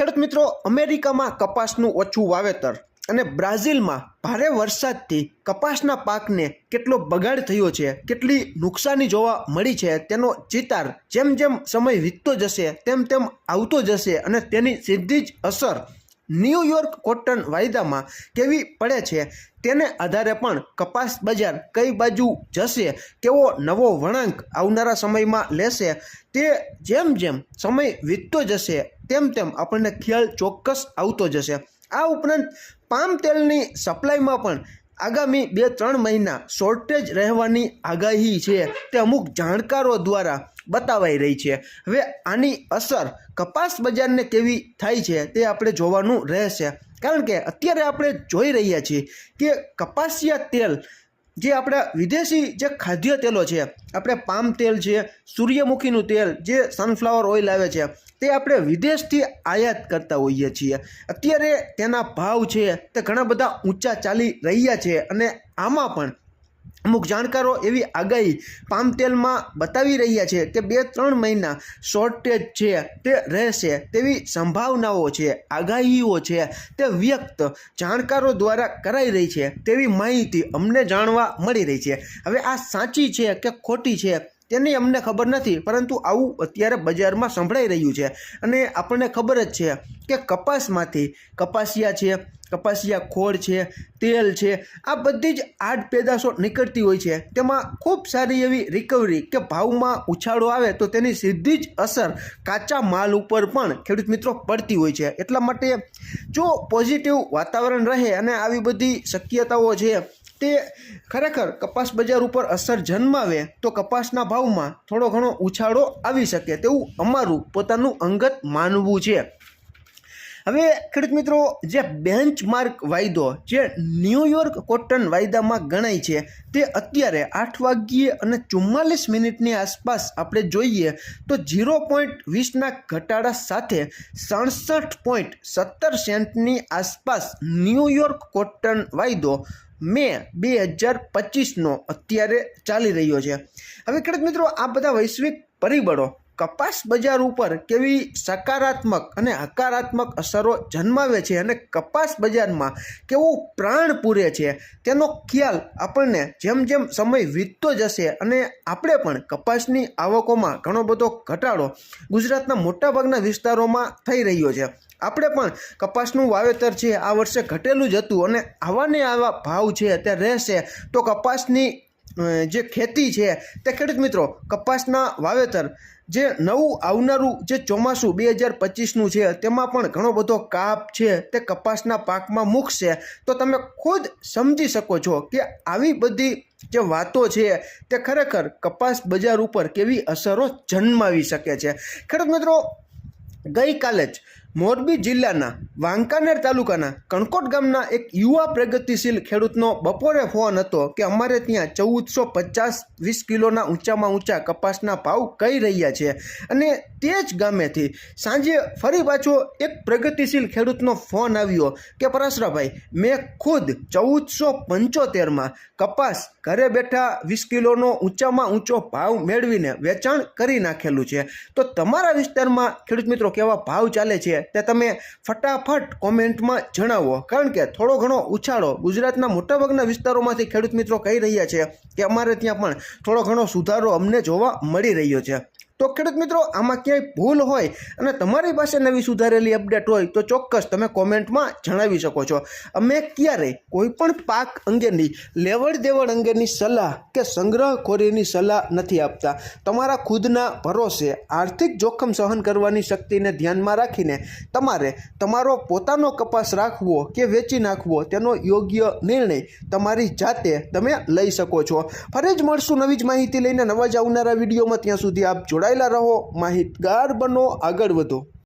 ખેડૂત મિત્રો, અમેરિકામાં કપાસનું ઓછું વાવેતર અને બ્રાઝિલમાં ભારે વરસાદથી કપાસના પાકને કેટલો બગાડ થયો છે, કેટલી નુકસાની જોવા મળી છે, તેનો ચિતાર જેમ જેમ સમય વીતતો જશે, તેમ તેમ આવતો જશે અને તેની સીધી જ અસર ન્યૂયોર્ક કોટન વાયદામાં કેવી પડે છે તેને આધારે પણ કપાસ બજાર કઈ બાજુ જશે, કેવો નવો વળાંક આવનારા સમયમાં લેશે, તે જેમ જેમ સમય વીતતો જશે, તેમ તેમ આપણને ખ્યાલ ચોક્કસ આવતો જશે. આ ઉપરાંત પામ તેલની સપ્લાયમાં પણ આગામી બે ત્રણ મહિના શોર્ટેજ રહેવાની આગાહી છે તે અમુક જાણકારો દ્વારા બતાવાઈ રહી છે. હવે આની અસર કપાસ બજારને કેવી થાય છે તે આપણે જોવાનું રહેશે. કારણ કે અત્યારે આપણે જોઈ રહ્યા છીએ કે કપાસિયા તેલ જે આપણા વિદેશી જે ખાદ્ય તેલો છે, આપણે પામ તેલ છે, સૂર્યમુખીનું તેલ, જે સનફ્લાવર ઓઇલ આવે છે, તે આપણે વિદેશથી આયાત કરતા હોઈએ છીએ. અત્યારે તેના ભાવ છે તે ઘણા બધા ઊંચા ચાલી રહ્યા છે અને આમાં પણ અમુક જાણકારો એવી આગાહી પામ તેલમાં બતાવી રહ્યા છે કે બે ત્રણ મહિના શોર્ટેજ છે, તે રહેશે તેવી સંભાવનાઓ છે, આગાહીઓ છે, તે વ્યક્ત જાણકારો દ્વારા કરાઈ રહી છે તેવી માહિતી અમને જાણવા મળી રહી છે. હવે આ સાચી છે કે ખોટી છે? તેની અમને ખબર નથી, પરંતુ આવું અત્યારે બજારમાં સંભળાઈ રહ્યું છે. અને આપણને ખબર જ છે કે કપાસમાંથી કપાસિયા છે, કપાસિયા ખોળ છે, તેલ છે, આ બધી જ આડ પેદાશો નીકળતી હોય છે. તેમાં ખૂબ સારી એવી રિકવરી કે ભાવમાં ઉછાળો આવે તો તેની સીધી જ અસર કાચા માલ ઉપર પણ ખેડૂત મિત્રો પડતી હોય છે. એટલા માટે જો પોઝિટિવ વાતાવરણ રહે અને આવી બધી શક્યતાઓ છે તે ખરેખર કપાસ બજાર ઉપર અસર જન્માવે તો કપાસના ભાવમાં થોડો ઘણો ઉછાળો આવી શકે તેવું અમારું પોતાનું અંગત માનવું છે. હવે ખેડૂત મિત્રો, જે બેન્ચમાર્ક વાયદો, જે ન્યૂયોર્ક કોટન વાયદામાં ગણાય છે, તે અત્યારે આઠ વાગ્યે અને ચુમ્માલીસ મિનિટની આસપાસ આપણે જોઈએ તો ઝીરો પોઈન્ટ વીસના ઘટાડા સાથે સડસઠ પોઈન્ટ સત્તર સેન્ટની આસપાસ ન્યૂયોર્ક કોટન વાયદો મે બે હજાર પચીસનો અત્યારે ચાલી રહ્યો છે. હવે ખેડૂત મિત્રો, આ બધા વૈશ્વિક પરિબળો કપાસ બજાર ઉપર કેવી સકારાત્મક અને હકારાત્મક અસરો જન્માવે છે અને કપાસ બજારમાં કેવું પ્રાણ પૂરે છે, તેનો ખ્યાલ આપણને જેમ જેમ સમય વીતતો જશે અને આપણે પણ કપાસની આવકોમાં ઘણો બધો ઘટાડો ગુજરાતના મોટાભાગના વિસ્તારોમાં થઈ રહ્યો છે. આપણે પણ કપાસનું વાવેતર છે, આ વર્ષે ઘટેલું જ હતું અને આવા ને આવા ભાવ છે તે રહેશે, તો કપાસની જે ખેતી છે તે ખેડૂત મિત્રો કપાસના વાવેતર જે નવું આવનારું જે ચોમાસું બે હજાર પચીસનું છે તેમાં પણ ઘણો બધો કાપ છે તે કપાસના પાકમાં મૂકશે. તો તમે ખુદ સમજી શકો છો કે આવી બધી જે વાતો છે તે ખરેખર કપાસ બજાર ઉપર કેવી અસરો જન્માવી શકે છે. ખેડૂત મિત્રો, ગઈકાલે જ મોરબી જિલ્લાના વાંકાનેર તાલુકાના કણકોટ ગામના એક યુવા પ્રગતિશીલ ખેડૂતનો બપોરે ફોન હતો કે અમારે ત્યાં ચૌદસો પચાસ વીસ કિલોના ઊંચામાં ઊંચા કપાસના ભાવ કહી રહ્યા છે. અને તે જ ગામેથી સાંજે ફરી પાછો એક પ્રગતિશીલ ખેડૂતનો ફોન આવ્યો કે, પરાશરાભાઈ, મેં ખુદ ચૌદસો પંચોતેરમાં કપાસ ઘરે બેઠા વીસ કિલોનો ઊંચામાં ઊંચો ભાવ મેળવીને વેચાણ કરી નાખેલું છે. તો તમારા વિસ્તારમાં ખેડૂત મિત્રો કેવા ભાવ ચાલે છે? તે તમે ફટાફટ કોમેન્ટમાં જણાવો. કારણ કે થોડો ઘણો ઉછાળો ગુજરાતના મોટાભાગના વિસ્તારોમાંથી ખેડૂત મિત્રો કહી રહ્યા છે કે અમારે ત્યાં પણ થોડો ઘણો સુધારો અમને જોવા મળી રહ્યો છે. તો ખેડૂત મિત્રો, આમાં ક્યાંય ભૂલ હોય અને તમારી પાસે નવી સુધારેલી અપડેટ હોય તો ચોક્કસ તમે કોમેન્ટમાં જણાવી શકો છો. અમે ક્યારેય કોઈપણ પાક અંગેની લેવડ દેવડ અંગેની સલાહ કે સંગ્રહખોરીની સલાહ નથી આપતા. તમારા ખુદના ભરોસે આર્થિક જોખમ સહન કરવાની શક્તિને ધ્યાનમાં રાખીને તમારે તમારો પોતાનો કપાસ રાખવો કે વેચી નાખવો તેનો યોગ્ય નિર્ણય તમારી જાતે તમે લઈ શકો છો. ફરી જ મળશું નવી જ માહિતી લઈને નવા જ આવનારા વિડીયોમાં. ત્યાં સુધી આપ જોડાયેલા રહો માહિતગાર બનો આગળ વધો.